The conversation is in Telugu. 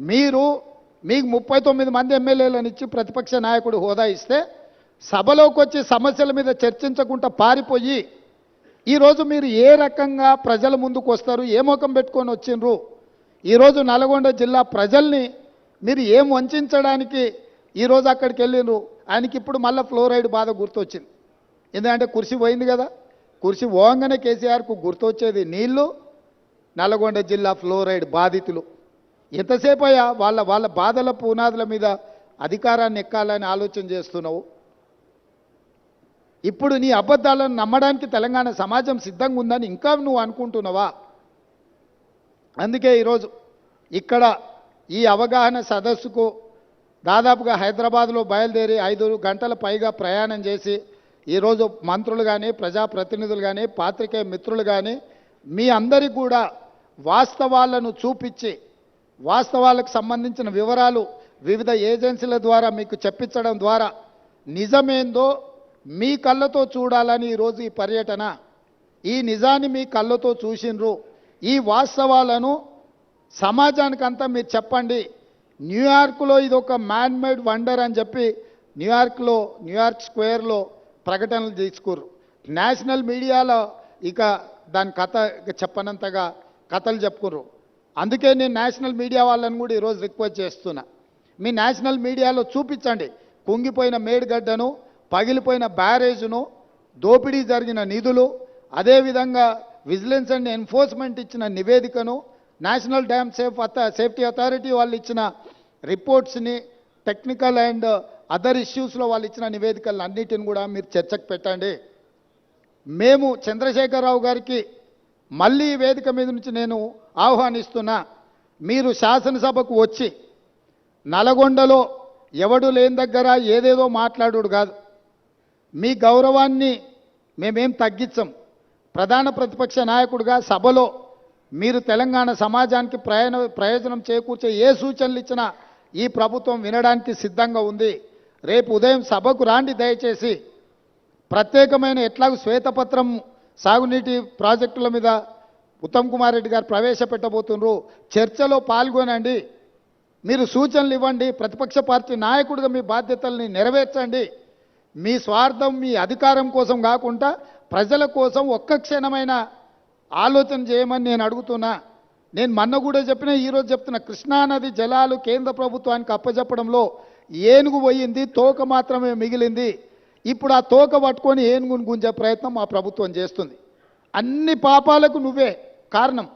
మీరు మీకు ముప్పై తొమ్మిది మంది ఎమ్మెల్యేలను ఇచ్చి ప్రతిపక్ష నాయకుడు హోదా ఇస్తే సభలోకి వచ్చి సమస్యల మీద చర్చించకుండా పారిపోయి ఈరోజు మీరు ఏ రకంగా ప్రజల ముందుకు వస్తారు ఏ ముఖం పెట్టుకొని వచ్చిండ్రు ఈరోజు నల్గొండ జిల్లా ప్రజల్ని మీరు ఏం వంచడానికి ఈరోజు అక్కడికి వెళ్ళిండ్రు ఆయనకి ఇప్పుడు మళ్ళీ ఫ్లోరైడ్ బాధ గుర్తొచ్చింది. ఎందుకంటే కుర్చీ పోయింది కదా కుర్చీ పోగానే కేసీఆర్కు గుర్తొచ్చేది నీళ్ళు నల్గొండ జిల్లా ఫ్లోరైడ్ బాధితులు. ఎంతసేపు అయ్యా వాళ్ళ వాళ్ళ బాధల పునాదుల మీద అధికారాన్ని ఎక్కాలని ఆలోచన చేస్తున్నావు? ఇప్పుడు నీ అబద్ధాలను నమ్మడానికి తెలంగాణ సమాజం సిద్ధంగా ఉందని ఇంకా నువ్వు అనుకుంటున్నావా? అందుకే ఈరోజు ఇక్కడ ఈ అవగాహన సదస్సుకు దాదాపుగా హైదరాబాద్లో బయలుదేరి ఐదు గంటల పైగా ప్రయాణం చేసి ఈరోజు మంత్రులు కానీ ప్రజాప్రతినిధులు కానీ పాత్రికేయ మిత్రులు కానీ మీ అందరికీ కూడా వాస్తవాలను చూపించి వాస్తవాలకు సంబంధించిన వివరాలు వివిధ ఏజెన్సీల ద్వారా మీకు చెప్పించడం ద్వారా నిజమేందో మీ కళ్ళతో చూడాలని ఈరోజు ఈ పర్యటన. ఈ నిజాన్ని మీ కళ్ళతో చూసిండ్రు ఈ వాస్తవాలను సమాజానికంతా మీరు చెప్పండి. న్యూయార్క్లో ఇది ఒక మ్యాన్ మేడ్ వండర్ అని చెప్పి న్యూయార్క్లో న్యూయార్క్ స్క్వేర్లో ప్రకటనలు తీసుకుర్రు. నేషనల్ మీడియాలో ఇక దాని కథ ఇక చెప్పనంతగా కథలు చెప్పుకుర్రు. అందుకే నేను నేషనల్ మీడియా వాళ్ళని కూడా ఈరోజు రిక్వెస్ట్ చేస్తున్నా. మీ నేషనల్ మీడియాలో చూపించండి. కుంగిపోయిన మేడిగడ్డను పగిలిపోయిన బ్యారేజ్ను దోపిడీ జరిగిన నిధులు అదేవిధంగా విజిలెన్స్ అండ్ ఎన్ఫోర్స్మెంట్ ఇచ్చిన నివేదికను నేషనల్ డ్యామ్ సేఫ్ అథ సేఫ్టీ అథారిటీ వాళ్ళు ఇచ్చిన రిపోర్ట్స్ని టెక్నికల్ అండ్ అదర్ ఇష్యూస్లో వాళ్ళు ఇచ్చిన నివేదికలను అన్నిటిని కూడా మీరు చర్చకు పెట్టండి. మేము చంద్రశేఖరరావు గారికి మళ్ళీ వేదిక మీద నుంచి నేను ఆహ్వానిస్తున్నా మీరు శాసనసభకు వచ్చి నల్గొండలో ఎవడు లేని దగ్గర ఏదేదో మాట్లాడుడు కాదు. మీ గౌరవాన్ని మేమేం తగ్గించం. ప్రధాన ప్రతిపక్ష నాయకుడిగా సభలో మీరు తెలంగాణ సమాజానికి ప్రయాణ ప్రయోజనం చేకూర్చే ఏ సూచనలు ఇచ్చినా ఈ ప్రభుత్వం వినడానికి సిద్ధంగా ఉంది. రేపు ఉదయం సభకు రాండి దయచేసి ప్రత్యేకమైన ఎట్లాగూ శ్వేతపత్రం సాగునీటి ప్రాజెక్టుల మీద ఉత్తమ్ కుమార్ రెడ్డి గారు ప్రవేశపెట్టబోతున్నారు చర్చలో పాల్గొనండి. మీరు సూచనలు ఇవ్వండి. ప్రతిపక్ష పార్టీ నాయకుడిగా మీ బాధ్యతల్ని నెరవేర్చండి. మీ స్వార్థం మీ అధికారం కోసం కాకుండా ప్రజల కోసం ఒక్క క్షణమైన ఆలోచన చేయమని నేను అడుగుతున్నా. నేను మొన్న కూడా చెప్పిన ఈరోజు చెప్తున్నా కృష్ణానది జలాలు కేంద్ర ప్రభుత్వానికి అప్పచెప్పడంలో ఏనుగు పోయింది తోక మాత్రమే మిగిలింది. ఇప్పుడు ఆ తోక పట్టుకొని ఏనుగుని గుంజే ప్రయత్నం మా ప్రభుత్వం చేస్తుంది. అన్ని పాపాలకు నువ్వే కారణం.